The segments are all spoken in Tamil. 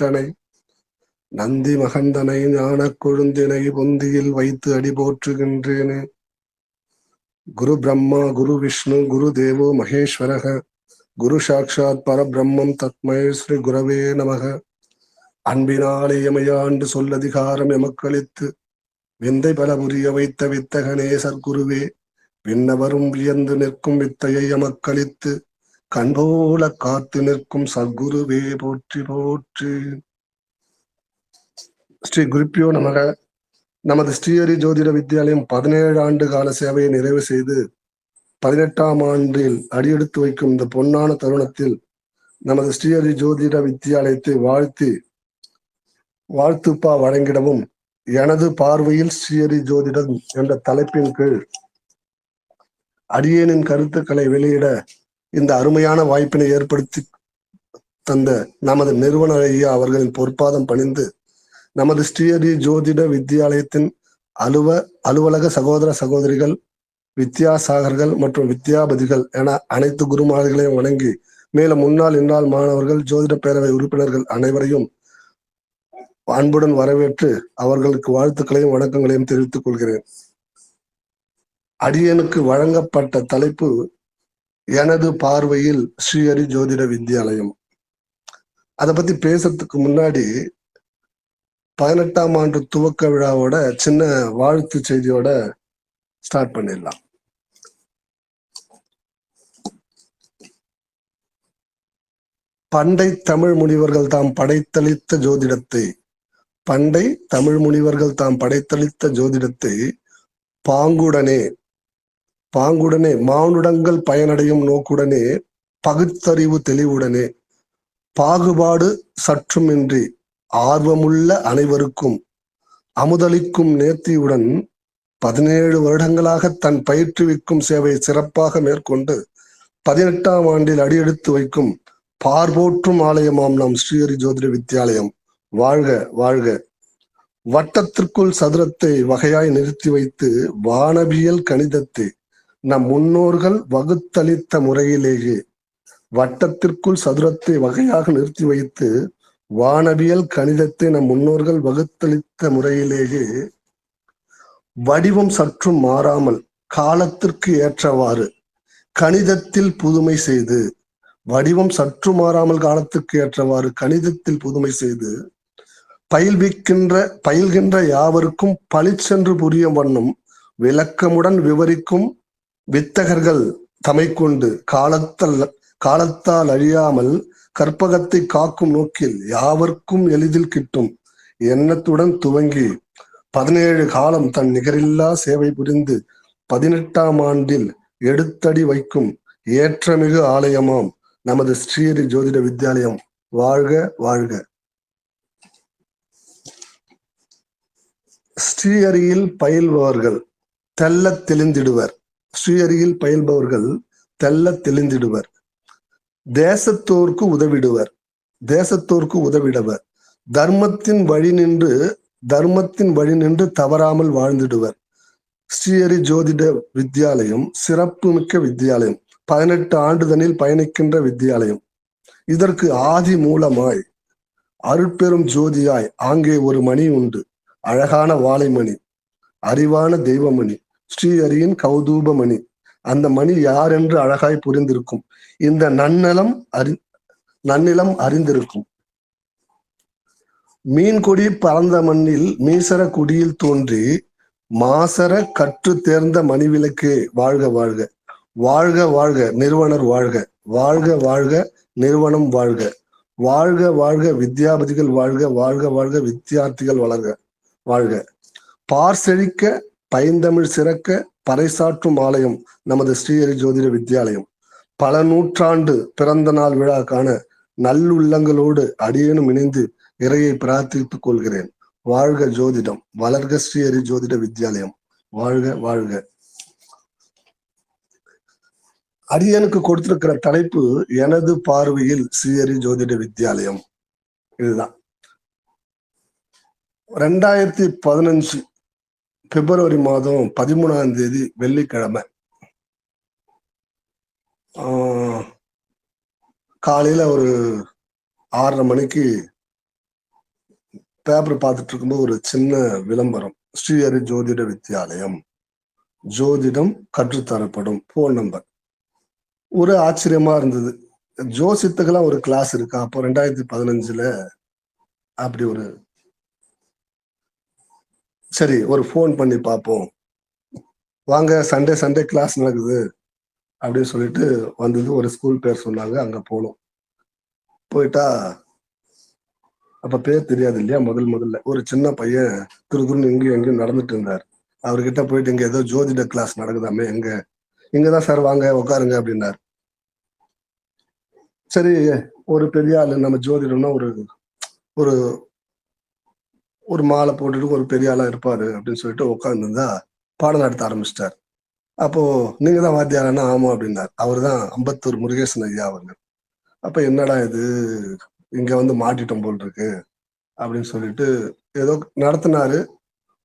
இளம்பிறை நந்தி மகந்தனை ஞான கொழுந்தினை பொந்தியில் வைத்து அடி போற்றுகின்றேனே. குரு பிரம்மா குரு விஷ்ணு குரு தேவோ மகேஸ்வரக. குரு சாட்சாத் பரபிரம்மம் தத்மய ஸ்ரீ குரவே நமக. அன்பினாலே எமையாண்டு சொல்லதிகாரம் எமக்களித்து விந்தை பல புரிய வைத்த வித்தகனே சர்க்குருவே. விண்ணவரும் வியந்து நிற்கும் வித்தையை எமக்களித்து கண்போல காத்து நிற்கும் சத்குருவே போற்றி போற்றி. ஸ்ரீ குருப்பியோ நமக. நமது ஸ்ரீஹரி ஜோதிட வித்யாலயம் பதினேழு ஆண்டு கால சேவையை நிறைவு செய்து பதினெட்டாம் ஆண்டில் அடியெடுத்து வைக்கும் இந்த பொன்னான தருணத்தில் நமது ஸ்ரீஹரி ஜோதிட வித்யாலயத்தை வாழ்த்தி வாழ்த்துப்பா வழங்கிடவும் எனது பார்வையில் ஸ்ரீஹரி ஜோதிடம் என்ற தலைப்பின் கீழ் அடியேனின் கருத்துக்களை வெளியிட இந்த அருமையான வாய்ப்பினை ஏற்படுத்தி தந்த நமது நிறுவனர் ஐயா அவர்களின் பொற்பாதம் பணிந்து நமது ஸ்ரீஹரி ஜோதிட வித்யாலயத்தின் அலுவ அலுவலக சகோதர சகோதரிகள் வித்யாசாகர்கள் மற்றும் வித்யாபதிகள் என அனைத்து குருமார்களையும் வணங்கி மேலும் முன்னாள் இந்நாள் மாணவர்கள் ஜோதிட பேரவை உறுப்பினர்கள் அனைவரையும் அன்புடன் வரவேற்று அவர்களுக்கு வாழ்த்துக்களையும் வணக்கங்களையும் தெரிவித்துக் கொள்கிறேன். அடியனுக்கு வழங்கப்பட்ட தலைப்பு எனது பார்வையில் ஸ்ரீஹரி ஜோதிட வித்யாலயம். அதை பத்தி பேசுறதுக்கு முன்னாடி பதினெட்டாம் ஆண்டு துவக்க விழாவோட சின்ன வாழ்த்து செய்தியோட ஸ்டார்ட் பண்ணிடலாம். பண்டை தமிழ் முனிவர்கள் தாம் படைத்தளித்த ஜோதிடத்தை பண்டை தமிழ் முனிவர்கள் தாம் படைத்தளித்த ஜோதிடத்தை பாங்குடனே பாங்குடனே மானுடங்கள் பயனடையும் நோக்குடனே பகுத்தறிவு தெளிவுடனே பாகுபாடு சற்றுமின்றி ஆர்வமுள்ள அனைவருக்கும் அமுதளிக்கும் நேர்த்தியுடன் பதினேழு வருடங்களாக தன் பயிற்றுவிக்கும் சேவை சிறப்பாக மேற்கொண்டு பதினெட்டாம் ஆண்டில் அடியெடுத்து வைக்கும் பார்போற்றும் ஆலயமாம் நம் ஸ்ரீஹரி ஜோதிட வித்யாலயம். வாழ்க வாழ்க. வட்டத்திற்குள் சதுரத்தை வகையாய் நிறுத்தி வைத்து வானவியல் கணிதத்தை நம் முன்னோர்கள் வகுத்தளித்த முறையிலேயே வட்டத்திற்குள் சதுரத்தை வகையாக நிறுத்தி வைத்து வானவியல் கணிதத்தை நம் முன்னோர்கள் வகுத்தளித்த முறையிலேயே வடிவம் சற்றும் மாறாமல் காலத்திற்கு ஏற்றவாறு கணிதத்தில் புதுமை செய்து வடிவம் சற்று மாறாமல் காலத்துக்கு ஏற்றவாறு கணிதத்தில் புதுமை செய்து பயில்விக்கின்ற பயில்கின்ற யாவருக்கும் பளிச்சென்று புரியும் வண்ணம் விளக்கமுடன் விவரிக்கும் வித்தகர்கள் தமை கொண்டு காலத்தல் காலத்தால் அழியாமல் கற்பகத்தை காக்கும் நோக்கில் யாவர்க்கும் எளிதில் கிட்டும் எண்ணத்துடன் துவங்கி பதினேழு காலம் தன் நிகரில்லா சேவை புரிந்து பதினெட்டாம் ஆண்டில் எடுத்தடி வைக்கும் ஏற்றமிகு ஆலயமாம் நமது ஸ்ரீஹரி ஜோதிட வித்யாலயம். வாழ்க வாழ்க. ஸ்ரீஹரியில் பயில்பவர்கள் தெல்ல தெளிந்திடுவர். ஸ்ரீஹரியில் பயில்பவர்கள் தெல்ல தெளிந்திடுவர். தேசத்தோர்க்கு உதவிடுவர். தேசத்தோர்க்கு உதவிடுவர். தர்மத்தின் வழி நின்று தர்மத்தின் வழி நின்று தவறாமல் வாழ்ந்திடுவர். ஸ்ரீஹரி ஜோதிட வித்யாலயம் சிறப்பு மிக்க வித்யாலயம் பதினெட்டு ஆண்டுதனில் பயணிக்கின்ற வித்யாலயம். இதற்கு ஆதி மூலமாய் அருட்பெரும் ஜோதியாய் ஆங்கே ஒரு மணி உண்டு. அழகான வாழைமணி அறிவான தெய்வமணி. ஸ்ரீஹரியின் கௌதூபமணி. அந்த மணி யார் என்று அழகாய் புரிந்திருக்கும். இந்த நன்னலம் அறி நன்னிலம் அறிந்திருக்கும். மீன்கொடி பறந்த மண்ணில் மீசர குடியில் தோன்றி மாசர கற்று தேர்ந்த மணிவிளக்கு வாழ்க வாழ்க. வாழ்க வாழ்க நிறுவனர் வாழ்க. வாழ்க வாழ்க நிறுவனம் வாழ்க. வாழ்க வாழ்க வித்யாபதிகள் வாழ்க. வாழ்க வாழ்க வித்தியார்த்திகள் வளர்க வாழ்க. பார்செழிக்க பைந்தமிழ் சிறக்க பறைசாற்றும் ஆலயம் நமது ஸ்ரீஹரி ஜோதிட வித்யாலயம். பல நூற்றாண்டு பிறந்த நாள் விழா காண நல்லுள்ளங்களோடு அடியேனும் இணைந்து இறையை பிரார்த்தித்துக் கொள்கிறேன். வாழ்க ஜோதிடம் வளர்க ஸ்ரீஹரி ஜோதிட வித்யாலயம். வாழ்க வாழ்க. அரியனுக்கு கொடுத்திருக்கிற தலைப்பு எனது பார்வையில் ஸ்ரீஹரி ஜோதிட வித்யாலயம். இதுதான். ரெண்டாயிரத்தி பதினஞ்சு பிப்ரவரி மாதம் பதிமூணாம் தேதி வெள்ளிக்கிழமை. காலையில் ஒரு ஆறரை மணிக்கு பேப்பர் பார்த்துட்டு இருக்கும்போது ஒரு சின்ன விளம்பரம். ஸ்ரீஹரி ஜோதிட வித்தியாலயம் ஜோதிடம் கற்றுத்தரப்படும் ஃபோன் நம்பர் ஒரு ஆச்சரியமா இருந்தது. ஜோசித்துக்கெல்லாம் ஒரு கிளாஸ் இருக்கா? அப்போ ரெண்டாயிரத்தி பதினஞ்சுல அப்படி ஒரு சரி ஒரு ஃபோன் பண்ணி பார்ப்போம் வாங்க சண்டே சண்டே கிளாஸ் நடக்குது. அப்படின்னு சொல்லிட்டு வந்தது. ஒரு ஸ்கூல் பேர் சொன்னாங்க. அங்கே போனோம். போயிட்டா அப்போ பேர் தெரியாது இல்லையா? முதல் முதல்ல. ஒரு சின்ன பையன் திருக்குறள் இங்கேயும் எங்கேயும் நடந்துட்டு இருந்தார். அவர்கிட்ட போயிட்டு இங்கே ஏதோ ஜோதிட கிளாஸ் நடக்குதாமே எங்கே? இங்கே தான் சார் வாங்க உட்காருங்க அப்படின்னார். சரி ஒரு பெரிய ஆள் நம்ம ஜோதிடம்னா ஒரு ஒரு ஒரு மாலை போட்டுட்டு ஒரு பெரிய ஆளாக இருப்பார் அப்படின்னு சொல்லிட்டு உட்காந்துருந்தா பாடம் நடத்த ஆரம்பிச்சிட்டார். அப்போ நீங்க தான் வாத்தியாரனா? ஆமாம் அப்படின்னார். அவர் தான் அம்பத்தூர் முருகேசன் ஐயா அவர்கள். அப்ப என்னடா இது? இங்க வந்து மாட்டிட்டோம் போல் இருக்கு அப்படின்னு சொல்லிட்டு ஏதோ நடத்தினாரு.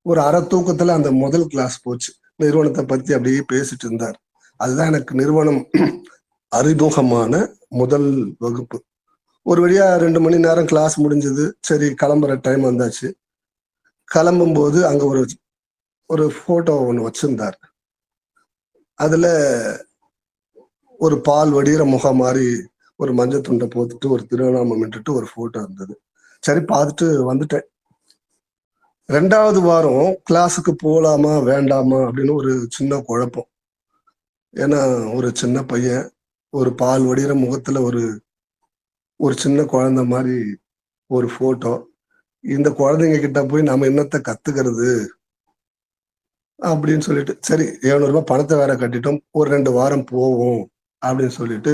ஒரு அரை தூக்கத்துல அந்த முதல் கிளாஸ் போச்சு. நிறுவனத்தை பத்தி அப்படியே பேசிட்டு இருந்தார். அதுதான் எனக்கு நிறுவனம் அறிமுகமான முதல் வகுப்பு. ஒரு வழியா ரெண்டு மணி நேரம் கிளாஸ் முடிஞ்சது. சரி கிளம்புற டைம் வந்தாச்சு. கிளம்பும் போது அங்க ஒரு ஒரு போட்டோ ஒன்று வச்சிருந்தார். அதுல ஒரு பால் வடிகிற முகம் மாதிரி ஒரு மஞ்சள் துண்டை போத்துட்டு ஒரு திருவண்ணாமம் இட்டுட்டு ஒரு போட்டோ இருந்தது. சரி பார்த்துட்டு வந்துட்டேன். ரெண்டாவது வாரம் கிளாஸுக்கு போகலாமா வேண்டாமா அப்படின்னு ஒரு சின்ன குழப்பம். ஏன்னா ஒரு சின்ன பையன் ஒரு பால் வடிகிற முகத்துல ஒரு ஒரு சின்ன குழந்த மாதிரி ஒரு போட்டோ இந்த குழந்தைங்க கிட்ட போய் நம்ம என்னத்தை கத்துக்கிறது அப்படின்னு சொல்லிட்டு சரி எழுநூறு பணத்தை வேற கட்டிட்டோம் ஒரு ரெண்டு வாரம் போவோம் அப்படின்னு சொல்லிட்டு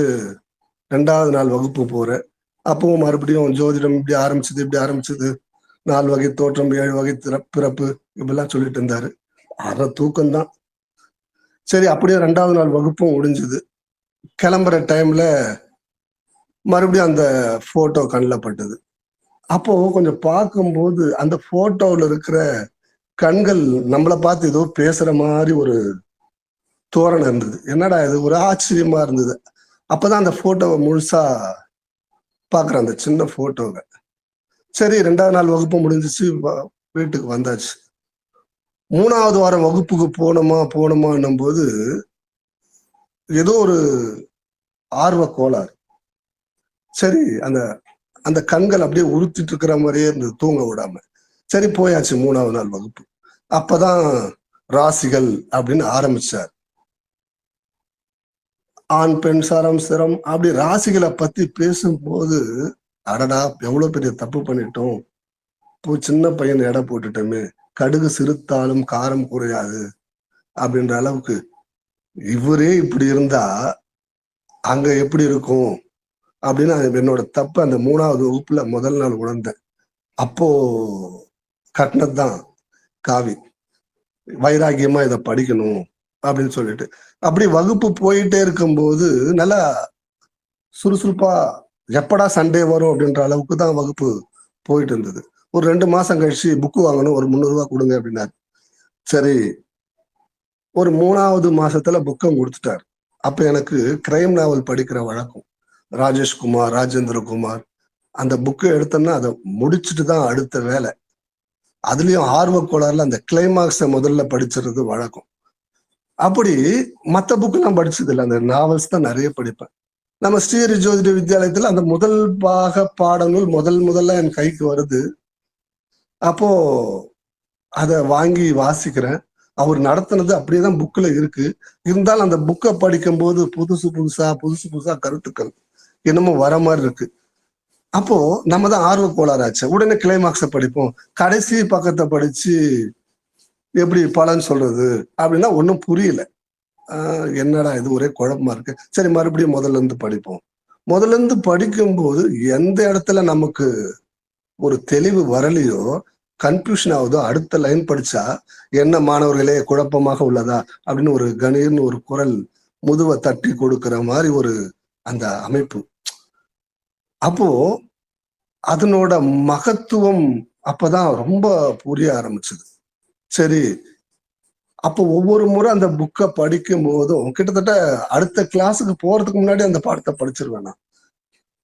ரெண்டாவது நாள் வகுப்பு போறேன் அப்பவும் மறுபடியும் ஜோதிடம் இப்படி ஆரம்பிச்சது இப்படி ஆரம்பிச்சது. நாலு வகை தோற்றம் ஏழு வகை பிறப்பு இப்படிலாம் சொல்லிட்டு இருந்தாரு. அரை தூக்கம்தான். சரி அப்படியே ரெண்டாவது நாள் வகுப்பும் முடிஞ்சது. கிளம்புற டைம்ல மறுபடியும் அந்த போட்டோ கண்ணில் பட்டது. அப்போ கொஞ்சம் பார்க்கும்போது அந்த போட்டோவில் இருக்கிற கண்கள் நம்மளை பார்த்து ஏதோ பேசுற மாதிரி ஒரு தோரணை இருந்தது. என்னடா இது? ஒரு ஆச்சரியமா இருந்தது. அப்பதான் அந்த போட்டோவை முழுசா பார்க்குறேன் அந்த சின்ன போட்டோவை சரி ரெண்டாவது நாள் வகுப்பு முடிஞ்சிச்சு வீட்டுக்கு வந்தாச்சு. மூணாவது வாரம் வகுப்புக்கு போனோமா போனோமான்னும் போது ஏதோ ஒரு ஆர்வ கோளாறு. சரி அந்த அந்த கண்கள் அப்படியே உறுத்திட்டு இருக்கிற மாதிரியே இருந்தது தூங்க விடாம. சரி போயாச்சு மூணாவது நாள் வகுப்பு. அப்பதான் ராசிகள் அப்படின்னு ஆரம்பிச்சார். ஆண் பெண் சரம் சிரம் அப்படி ராசிகளை பத்தி பேசும்போது அடடா எவ்வளவு பெரிய தப்பு பண்ணிட்டோம். இப்போ சின்ன பையன் எடை போட்டுட்டோமே. கடுகு சிறுத்தாலும் காரம் குறையாது அப்படின்ற அளவுக்கு. இவரே இப்படி இருந்தா அங்க எப்படி இருக்கும்? அப்படின்னு அது என்னோட தப்பு அந்த மூணாவது வகுப்புல முதல் நாள் உணர்ந்தேன். அப்போ கட்டினது தான் காவி. வைராகியமா இதை படிக்கணும் அப்படின்னு சொல்லிட்டு. அப்படி வகுப்பு போயிட்டே இருக்கும்போது நல்லா சுறுசுறுப்பா எப்படா சண்டே வரும் அப்படின்ற அளவுக்கு தான் வகுப்பு போயிட்டு இருந்தது. ஒரு ரெண்டு மாசம் கழிச்சு புக்கு வாங்கணும் ஒரு முந்நூறு கொடுங்க அப்படின்னாரு. சரி ஒரு மூணாவது மாசத்துல புக்கம் கொடுத்துட்டார். அப்ப எனக்கு கிரைம் நாவல் படிக்கிற வழக்கம். ராஜேஷ்குமார் ராஜேந்திர குமார் அந்த புக்கு எடுத்தோன்னா அதை முடிச்சுட்டு தான் அடுத்த வேலை. அதுலயும் ஆர்வ கோளாறுல அந்த கிளைமாக்ஸை முதல்ல படிச்சிருது வழக்கம். அப்படி மற்ற புக்கெல்லாம் படிச்சது இல்லை அந்த நாவல்ஸ் தான் நிறைய படிப்பேன். நம்ம ஸ்ரீஹரி ஜோதிட வித்யாலயத்தில் அந்த முதல் பாக பாடங்கள் முதல் முதல்ல என் கைக்கு வருது. அப்போ அதை வாங்கி வாசிக்கிறேன். அவர் நடத்தினது அப்படியே தான் புக்கில் இருக்கு. இருந்தாலும் அந்த புக்கை படிக்கும்போது புதுசு புதுசா புதுசு புதுசா கருத்துக்கள். என்னமோ வர மாதிரி இருக்கு. அப்போ நம்ம தான் ஆர்வ கோளாறாச்சு. உடனே கிளைமாக்ஸை படிப்போம். கடைசி பக்கத்தை படிச்சு எப்படி பலன் சொல்றது அப்படின்னா ஒன்றும் புரியல. ஆஹ் என்னடா இது ஒரே குழப்பமா இருக்கு. சரி மறுபடியும் முதல்ல இருந்து படிப்போம். முதல்ல இருந்து படிக்கும்போது எந்த இடத்துல நமக்கு ஒரு தெளிவு வரலையோ கன்ஃபியூஷன் ஆகுதோ அடுத்த லைன் படிச்சா என்ன மாணவர்களே குழப்பமாக உள்ளதா அப்படின்னு ஒரு கணீர்னு ஒரு குரல் முதுவை தட்டி கொடுக்கிற மாதிரி ஒரு அந்த அமைப்பு. அப்போ அதனோட மகத்துவம் அப்பதான் ரொம்ப புரிய ஆரம்பிச்சது. சரி அப்போ ஒவ்வொரு முறை அந்த புக்கை படிக்கும் போதும் கிட்டத்தட்ட அடுத்த கிளாஸுக்கு போறதுக்கு முன்னாடி அந்த பாடத்தை படிச்சிருவேன் நான்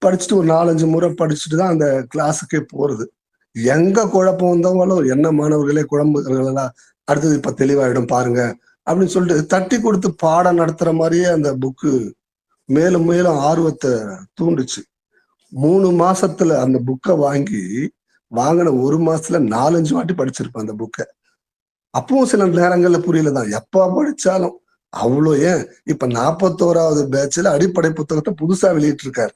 படிச்சுட்டு ஒரு நாலஞ்சு முறை படிச்சுட்டு தான் அந்த கிளாஸுக்கே போறது. எங்க குழப்பம் வந்தவங்களும் என்ன மாணவர்களே குழம்புகளெல்லாம் அடுத்தது இப்ப தெளிவாயிடும் பாருங்க அப்படின்னு சொல்லிட்டு தட்டி கொடுத்து பாடம் நடத்துற மாதிரியே அந்த புக்கு மேலும் மேலும் ஆர்வத்தை தூண்டுச்சு. மூணு மாசத்துல அந்த புக்கை வாங்கி வாங்கின ஒரு மாசத்துல நாலஞ்சு வாட்டி படிச்சிருப்பேன் அந்த புக்கை அப்பவும் சில நேரங்கள்ல புரியல தான் எப்ப படிச்சாலும் அவ்வளோ ஏன்? இப்ப நாற்பத்தோராவது பேட்ச்ல அடிப்படை புத்தகத்தை புதுசா வெளியிட்டு இருக்காரு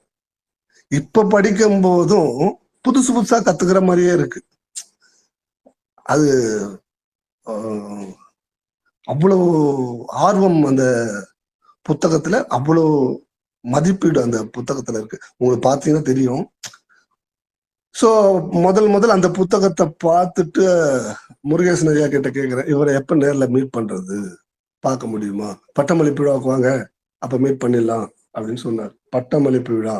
இப்ப படிக்கும் போதும் புதுசு புதுசா கத்துக்கிற மாதிரியே இருக்கு. அது ஆஹ், அவ்வளவு ஆர்வம் அந்த புத்தகத்துல அவ்வளோ மதிப்பீடு அந்த புத்தகத்துல இருக்கு. உங்களுக்கு பார்த்தீங்கன்னா தெரியும். சோ முதல் முதல் அந்த புத்தகத்தை பார்த்துட்டு முருகேசன் ஐயா கிட்ட கேக்குறேன் இவரை எப்ப நேர்ல மீட் பண்றது? பார்க்க முடியுமா? பட்டமளிப்பு விழாவுக்கு வாங்க அப்ப மீட் பண்ணிடலாம் அப்படின்னு சொன்னார். பட்டமளிப்பு விழா.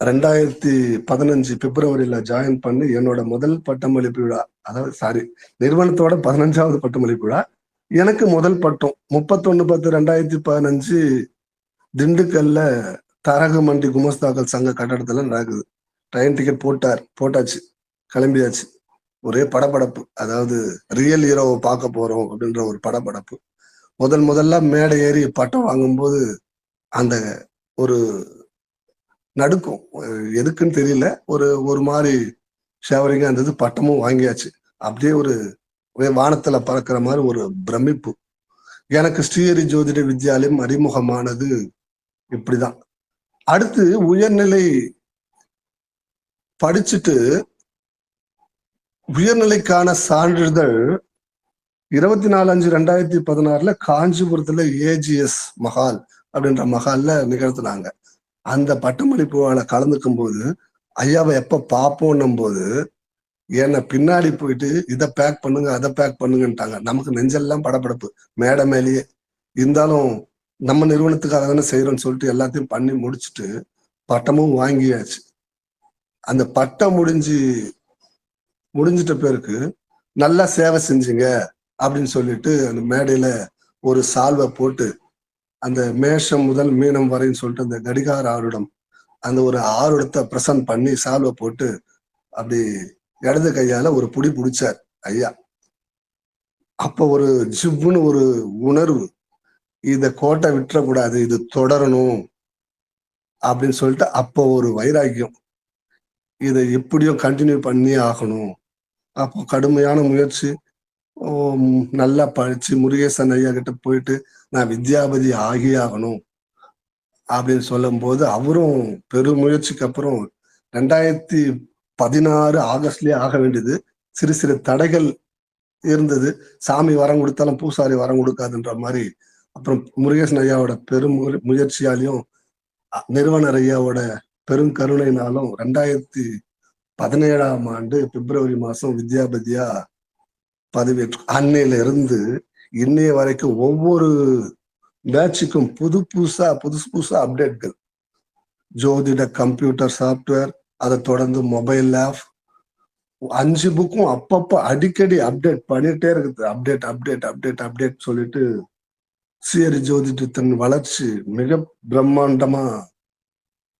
ரெண்டாயிரத்தி பதினஞ்சு பிப்ரவரியில ஜாயின் பண்ணி என்னோட முதல் பட்டமளிப்பு விழா அதாவது சாரி நிறுவனத்தோட பதினஞ்சாவது பட்டமளிப்பு விழா. எனக்கு முதல் பட்டம் முப்பத்தொன்னு பத்து ரெண்டாயிரத்தி பதினஞ்சு திண்டுக்கல்ல தரக மண்டி குமஸ்தாக்கள் சங்க கட்டடத்துல நடக்குது. ட்ரெயின் டிக்கெட் போட்டார் போட்டாச்சு கிளம்பியாச்சு. ஒரே படபடப்பு. அதாவது ரியல் ஹீரோவை பார்க்க போறோம் அப்படின்ற ஒரு படபடப்பு. முதல் முதல்ல மேடை ஏறி பட்டம் வாங்கும்போது அந்த ஒரு நடுக்கும். எதுக்குன்னு தெரியல. ஒரு ஒரு மாதிரி ஷேவரிங்காக இருந்தது பட்டமும் வாங்கியாச்சு. அப்படியே ஒரு வானத்துல பறக்கிற மாதிரி ஒரு பிரமிப்பு. எனக்கு ஸ்ரீஹரி ஜோதிட வித்யாலயம் அறிமுகமானது இப்படிதான். அடுத்து உயர்நிலை படிச்சுட்டு உயர்நிலைக்கான சான்றிதழ் இருபத்தி நாலு அஞ்சு ரெண்டாயிரத்தி பதினாறுல காஞ்சிபுரத்துல ஏஜிஎஸ் மஹால் அப்படின்ற மஹால்ல நிகழ்த்தினாங்க. அந்த பட்டமளிப்புல கலந்துக்கும் போது ஐயாவை எப்ப பார்ப்போன்னும் போது என்ன பின்னாடி போயிட்டு இதை பேக் பண்ணுங்க அதை பேக் பண்ணுங்கன்ட்டாங்க. நமக்கு நெஞ்செல்லாம் படபடப்பு. மேடை மேலேயே. இருந்தாலும் நம்ம நிறுவனத்துக்காக தானே செய்யறோம்னு சொல்லிட்டு எல்லாத்தையும் பண்ணி முடிச்சுட்டு பட்டமும் வாங்கியாச்சு. அந்த பட்டம் முடிஞ்சு முடிஞ்சிட்ட பேருக்கு நல்லா சேவை செஞ்சீங்க அப்படின்னு சொல்லிட்டு அந்த மேடையில ஒரு சால்வை போட்டு அந்த மேஷம் முதல் மீனம் வரைன்னு சொல்லிட்டு அந்த கடிகார ஆருடம் அந்த ஒரு ஆருடத்தை பிரசன்ட் பண்ணி சால்வை போட்டு அப்படி இடது கையால ஒரு புடி பிடிச்சார் ஐயா. அப்ப ஒரு ஜிவ்வுன்னு ஒரு உணர்வு இந்த கோட்டை விட்டுறக்கூடாது இது தொடரணும் அப்படின்னு சொல்லிட்டு அப்போ ஒரு வைராக்கியம். இதை எப்படியும் கண்டினியூ பண்ணி ஆகணும். அப்போ கடுமையான முயற்சி. நல்லா படிச்சு முருகேசன் ஐயா கிட்ட போயிட்டு நான் வித்யாபதி ஆகி ஆகணும் அப்படின்னு சொல்லும் போது அவரும் பெரும் முயற்சிக்கு அப்புறம் ரெண்டாயிரத்தி பதினாறு ஆகஸ்ட்லயே ஆக வேண்டியது. சிறு சிறு தடைகள் இருந்தது. சாமி வரம் கொடுத்தாலும் பூசாரி வரம் கொடுக்காதுன்ற மாதிரி அப்புறம் முருகேசன் ஐயாவோட பெரும் முயற்சியாலையும் நிறுவனர் ஐயாவோட பெரும் கருணையினாலும் ரெண்டாயிரத்தி பதினேழாம் ஆண்டு பிப்ரவரி மாசம் வித்யாபதியா பதவியேற்று அன்னையில இருந்து இன்னைய வரைக்கும் ஒவ்வொரு பேட்சுக்கும் புது புதுசா புதுசு புதுசா அப்டேட்கள் ஜோதிட கம்ப்யூட்டர் சாஃப்ட்வேர் அதை தொடர்ந்து மொபைல் ஆப் அஞ்சு புக்கும் அப்பப்போ அடிக்கடி அப்டேட் பண்ணிட்டே இருக்குது. அப்டேட் அப்டேட் அப்டேட் அப்டேட் சொல்லிட்டு சியரி ஜோதிடத்தின் வளர்ச்சி மிக பிரம்மாண்டமா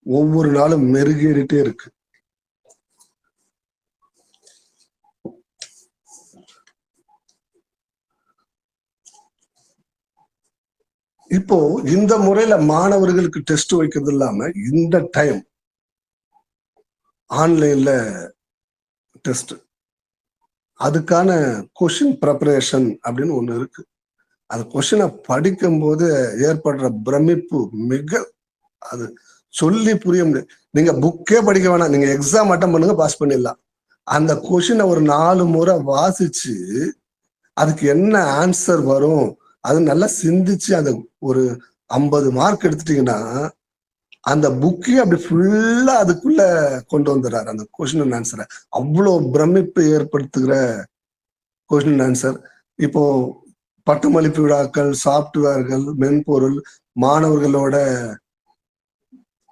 ஒவ்வொரு நாளும் மெருகேறிட்டே இருக்கு. இப்போ இந்த முறையில மாணவர்களுக்கு டெஸ்ட் வைக்கிறது இல்லாம இந்த டைம் ஆன்லைன்ல டெஸ்ட் அதுக்கான கொஷின் ப்ரிப்பரேஷன் அப்படின்னு ஒண்ணு இருக்கு. அந்த கொஷினை படிக்கும்போது ஏற்படுற பிரமிப்பு மிக அது சொல்லி புரிய முடியாது. நீங்க புக்கே படிக்க வேணாம். நீங்க எக்ஸாம் அட்டன் பண்ணுங்க பாஸ் பண்ணிடலாம். அந்த கொஷினை ஒரு நாலு முறை வாசிச்சு அதுக்கு என்ன ஆன்சர் வரும்? அது நல்லா சிந்திச்சு அந்த ஒரு ஐம்பது மார்க் எடுத்துட்டீங்கன்னா அந்த புக்கையும் அப்படி ஃபுல்லா அதுக்குள்ள கொண்டு வந்துடுறாரு. அந்த கொஸ்டின் அண்ட் ஆன்சரை அவ்வளோ பிரமிப்பு ஏற்படுத்துகிற கொஷின் ஆன்சர் இப்போ பட்டமளிப்பு விழாக்கள் சாப்ட்வேர்கள் மென்பொருள் மாணவர்களோட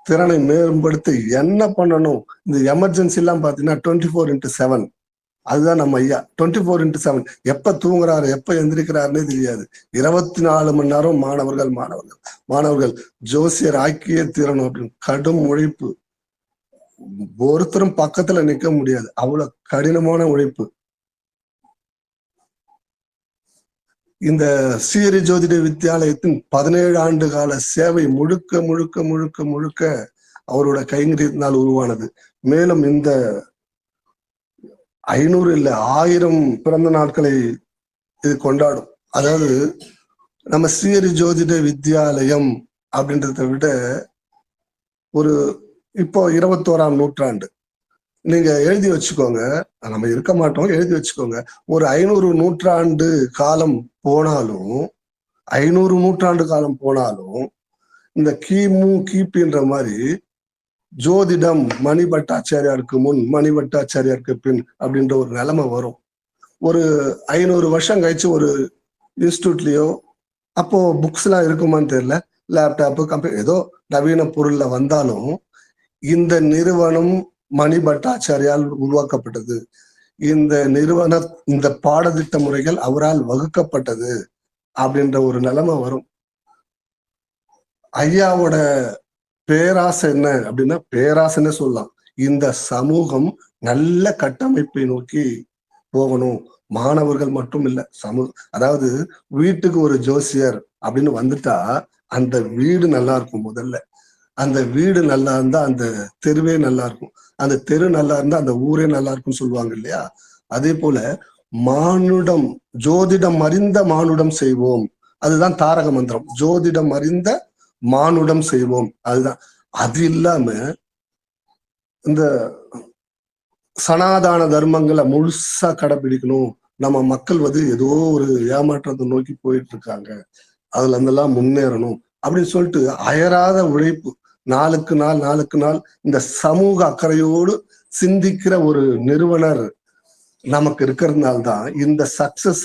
திறனை மேம்படுத்தி என்ன பண்ணணும்? இந்த எமர்ஜென்சி எல்லாம் பாத்தீங்கன்னா டுவெண்ட்டி ஃபோர் இன்ட்டு செவன் அதுதான் நம்ம ஐயா. டுவெண்ட்டி ஃபோர் இன்ட்டு செவன் எப்ப தூங்குறாரு எப்ப எந்திரிக்கிறாருன்னே தெரியாது. இருபத்தி நாலு மணி நேரம் மாணவர்கள் மாணவர்கள். மாணவர்கள் ஜோசியர் ஆக்கிய திறன் அப்படின்னு. கடும் உழைப்பு. ஒருத்தரும் பக்கத்துல நிக்க முடியாது. அவ்வளவு கடினமான உழைப்பு. இந்த சீரி ஜோதிட வித்தியாலயத்தின் பதினேழு ஆண்டு கால சேவை முழுக்க முழுக்க முழுக்க முழுக்க அவரோட கைங்கரியத்தினால் உருவானது. மேலும் இந்த ஐநூறு இல்ல ஆயிரம் பிறந்த நாட்களை இது கொண்டாடும். அதாவது நம்ம ஸ்ரீஹரி ஜோதிட வித்யாலயம் அப்படின்றத விட ஒரு இப்போ இருபத்தோராம் நூற்றாண்டு. நீங்க எழுதி வச்சுக்கோங்க. நம்ம இருக்க மாட்டோம் எழுதி வச்சுக்கோங்க. ஒரு ஐநூறு நூற்றாண்டு காலம் போனாலும் ஐநூறு நூற்றாண்டு காலம் போனாலும் இந்த கிமு கிபின்ற மாதிரி ஜோதிடம் மணிபட்டாச்சாரியாருக்கு முன் மணிபட்டாச்சாரியாருக்கு பின் அப்படின்ற ஒரு நிலைமை வரும். ஒரு ஐநூறு வருஷம் கழிச்சு ஒரு இன்ஸ்டியூட்லயோ அப்போ புக்ஸ் எல்லாம் இருக்குமான்னு தெரியல. லேப்டாப்பு கம்ப்யூட்டர் ஏதோ நவீன பொருள்ல வந்தாலும் இந்த நிறுவனம் மணி பட்டாச்சாரியால் உருவாக்கப்பட்டது. இந்த நிறுவன இந்த பாடத்திட்ட முறைகள் அவரால் வகுக்கப்பட்டது அப்படின்ற ஒரு நிலைமை வரும். ஐயாவோட பேராசை என்ன அப்படின்னா பேராசைன்னு சொல்லலாம். இந்த சமூகம் நல்ல கட்டமைப்பை நோக்கி போகணும். மாணவர்கள் மட்டும் இல்ல சமூக அதாவது வீட்டுக்கு ஒரு ஜோசியர் அப்படின்னு வந்துட்டா அந்த வீடு நல்லா இருக்கும் முதல்ல. அந்த வீடு நல்லா இருந்தா அந்த தெருவே நல்லா இருக்கும். அந்த தெரு நல்லா இருந்தா அந்த ஊரே நல்லா இருக்கும்னு சொல்லுவாங்க இல்லையா? அதே போல மானுடம் ஜோதிடம் அறிந்த மானுடம் செய்வோம். அதுதான் தாரக மந்திரம். ஜோதிடம் அறிந்த மானுடம் செய்வோம். அதுதான். அது இல்லாம இந்த சனாதான தர்மங்களை முழுசா கடைபிடிக்கணும். நம்ம மக்கள் வந்து ஏதோ ஒரு ஏமாற்றத்தை நோக்கி போயிட்டு இருக்காங்க. அதுல இருந்தெல்லாம் முன்னேறணும். அப்படின்னு சொல்லிட்டு அயராத உழைப்பு நாளுக்கு நாள் நாளுக்கு நாள் இந்த சமூக அக்கறையோடு சிந்திக்கிற ஒரு நிறுவனர் நமக்கு இருக்கிறதுனால தான் இந்த சக்சஸ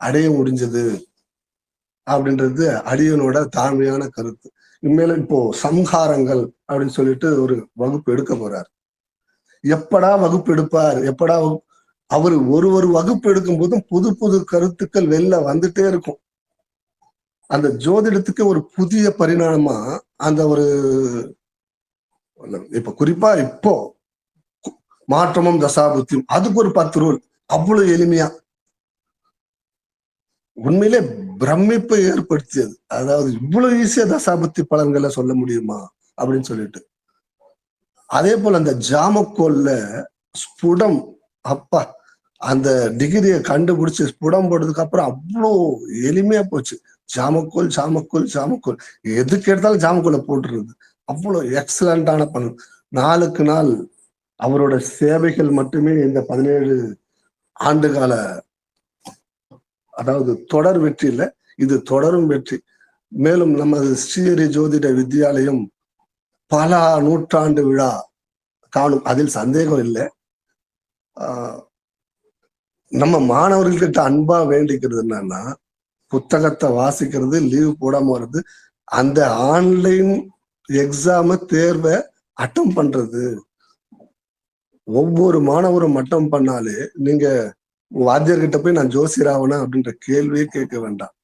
அடைய முடிஞ்சது அப்படின்றது அடியனோட தாழ்மையான கருத்து. இனிமேல இப்போ சம்ஹாரங்கள் அப்படின்னு சொல்லிட்டு ஒரு வகுப்பு எடுக்க போறார். எப்படா வகுப்பு எடுப்பார்? எப்படா அவர் ஒரு ஒரு வகுப்பு எடுக்கும் போதும் புது புது கருத்துக்கள் வெளில வந்துட்டே இருக்கும். அந்த ஜோதிடத்துக்கு ஒரு புதிய பரிணாமமா அந்த ஒரு இப்ப குறிப்பா இப்போ மாற்றமும் தசாபுத்தியும் அதுக்கு ஒரு பத்து ரூல். அவ்வளவு எளிமையா. உண்மையிலே பிரமிப்பை ஏற்படுத்தியது. அதாவது இவ்வளவு ஈஸியா தசாபுத்தி பலன்களை சொல்ல முடியுமா? அப்படின்னு சொல்லிட்டு. அதே போல அந்த ஜாமக்கோல்ல ஸ்புடம் அப்பா அந்த டிகிரியை கண்டுபிடிச்சு ஸ்புடம் போட்டதுக்கு அப்புறம் அவ்வளோ எளிமையா போச்சு. ஜாமக்கோல் ஜாமக்கோல் ஜாமக்கோல். எதுக்கு எடுத்தாலும் ஜாமக்கோலை போட்டுருது. அவ்வளோ எக்ஸலண்டான பணம். நாளுக்கு நாள் அவரோட சேவைகள் மட்டுமே இந்த பதினேழு ஆண்டு கால அதாவது தொடர் வெற்றி இல்லை இது தொடரும் வெற்றி. மேலும் நமது ஸ்ரீஹரி ஜோதிட வித்யாலயம் பல நூற்றாண்டு விழா காணும். அதில் சந்தேகம் இல்லை. நம்ம மாணவர்கள்கிட்ட அன்பா வேண்டிக்கிறது என்னன்னா புத்தகத்தை வாசிக்கிறது லீவ் போடாம வருது அந்த ஆன்லைன் எக்ஸாம தேர்வை அட்டம் பண்றது. ஒவ்வொரு மாணவரும் மட்டம் பண்ணாலே நீங்க வாத்தியர்கிட்ட போய் நான் ஜோசியராவனா அப்படின்ற கேள்வியே கேட்க வேண்டாம்.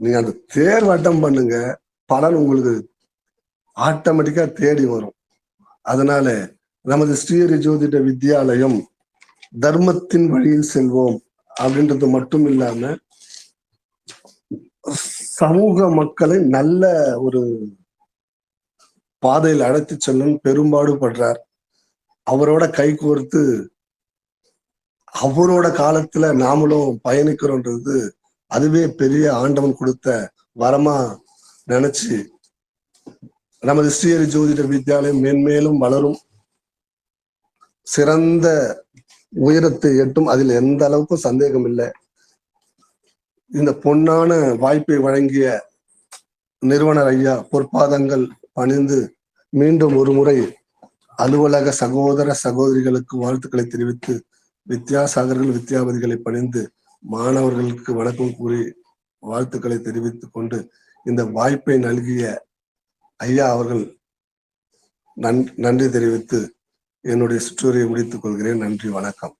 நீங்க அந்த தேர்வு அட்டம் பண்ணுங்க பலன் உங்களுக்கு ஆட்டோமேட்டிக்கா தேடி வரும். அதனால நமது ஸ்ரீஹரி ஜோதிட வித்யாலயம் தர்மத்தின் வழியில் செல்வோம் அப்படின்றது மட்டும் இல்லாம சமூக மக்களை நல்ல ஒரு பாதையில் அழைத்து செல்லும் பெரும்பாடு படுறார் அவரோட கை கோர்த்து அவரோட காலத்துல நாமளும் பயணிக்கிறோன்றது அதுவே பெரிய ஆண்டவன் கொடுத்த வரமா நினைச்சு நமது ஸ்ரீஹரி ஜோதிட வித்யாலயம் மேன்மேலும் வளரும். சிறந்த உயரத்தை எட்டும் அதில் எந்த அளவுக்கும் சந்தேகம் இல்லை இந்த பொன்னான வாய்ப்பை வழங்கிய நிறுவனர் ஐயா பொற்பாதங்கள் பணிந்து மீண்டும் ஒரு முறை அலுவலக சகோதர சகோதரிகளுக்கு வாழ்த்துக்களை தெரிவித்து வித்யாசாகர்கள் வித்யாபதிகளை பணிந்து மாணவர்களுக்கு வணக்கம் கூறி வாழ்த்துக்களை தெரிவித்துக் கொண்டு இந்த வாய்ப்பை நல்கிய ஐயா அவர்கள் நன்றி தெரிவித்து என்னுடைய சுற்றுரையை முடித்துக் கொள்கிறேன். நன்றி வணக்கம்.